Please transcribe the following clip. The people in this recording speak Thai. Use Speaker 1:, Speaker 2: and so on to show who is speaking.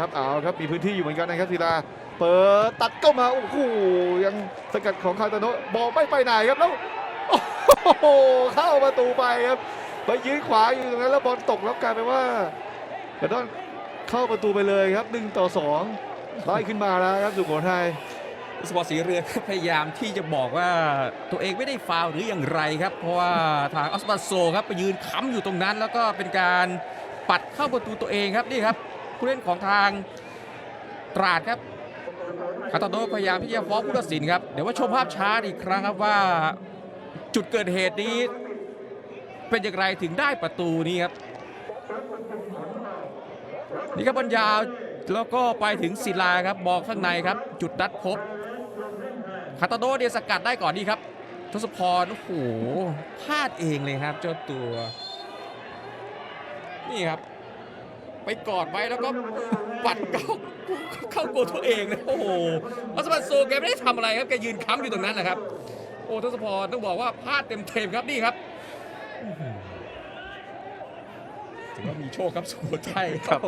Speaker 1: ครับเอาครับมีพื้นที่อยู่เหมือนกันนะครับศิลาเปิดตัดเข้ามาโอ้โหยังสกัดของคาตาโนะบอลไม่ไปไหนครับแล้วโอ้โหเข้าประตูไปครับไปยืนขวาอยู่ตรงนั้นแล้วบอลตกแล้วกลายเป็นว่าแต่ต้องเข้าประตูไปเลยครับหนึ่งต่อสองไล่ขึ้นมาแล้วครับสุโขทัย
Speaker 2: สปอร์ตสีเรือพยายามที่จะบอกว่าตัวเองไม่ได้ฟาวหรืออย่างไรครับ เพราะว่าทางออสปาโซครับไปยืนค้ำอยู่ตรงนั้น แล้วก็เป็นการปัดเข้าประตูตัวเองครับนี่ครับ ผู้เล่นของทางตราดครับคาตาโนพยายามที่จะฟ้องผู้ตัดสินครับ เดี๋ยวว่าชมภาพช้าอีกครั้งครับว่าจุดเกิดเหตุนี้ เป็นอย่างไรถึงได้ประตูนี้ครับ นี่ครับบอลยาวแล้วก็ไปถึงศิลาครับบอลข้างในครับ จุดนัดพบคาตาโดเดียสกัดได้ก่อนนี่ครับทศพรโอ้โหพลาดเองเลยครับเจ้าตัว นี่ครับ ไปกอดไว้แล้วก็ปัดเข้าเข้าโกตัวเองนะโอ้โหอัสบันโซแกไม่ได้ทำอะไรครับแกยืนค้ำอยู่ตรงนั้นแหละครับ โอ้ทศพรต้องบอกว่าพลาดเต็มเต็มๆครับนี่ครับถือว่ามีโชคครับสุโขทัยครับ